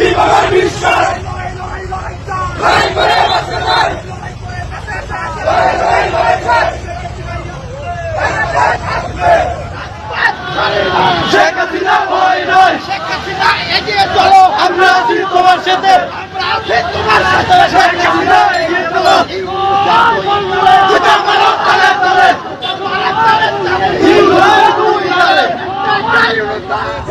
শেখ হাসিনা ভয় নয়। শেখ হাসিনা এগিয়ে চলো। আমরা আছি তোমার সাথে। আমরা আছি তোমার সাথে। শেখ হাসিনা এগিয়ে চলো।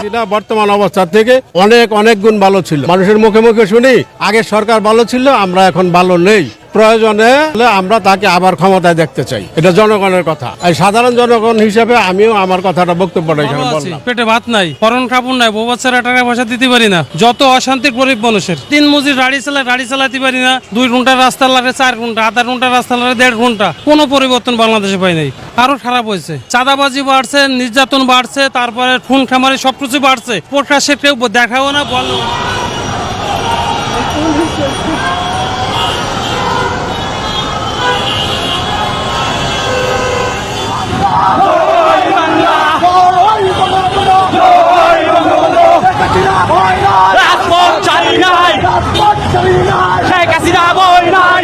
হাসিনা বর্তমান অবস্থা থেকে অনেক অনেক গুণ ভালো ছিল। মানুষের মুখে মুখে শুনি, আগে সরকার ভালো ছিল, আমরা এখন ভালো নেই। প্রয়োজনে আমরা তাকে আবার ক্ষমতায় দেখতে চাই। এটা জনগণের কথা। এই সাধারণ জনগণ হিসেবে আমিও আমার কথাটা বক্তব্যটা এখানে বললাম। পেটে ভাত নাই ফরন কাপড় নাই বউ বাচ্চারা টাকা পয়সা দিতে পারি না। যত অশান্তির গরিব মানুষের তিন মজুর গাড়ি চালায় গাড়ি চালাতে পারি না। দুই ঘণ্টা রাস্তা লাগে চার ঘণ্টা আধা ঘণ্টা রাস্তা লাগে দেড় ঘণ্টা। কোনো পরিবর্তন বাংলাদেশে পাই নাই। আরও খারাপ হয়েছে। চাঁদাবাজি বাড়ছে নির্যাতন বাড়ছে তারপরে খুন খামারি সবকিছু বাড়ছে। প্রকাশ্যে কেউ দেখাও না বলো শেখ হাসিনা বই নাই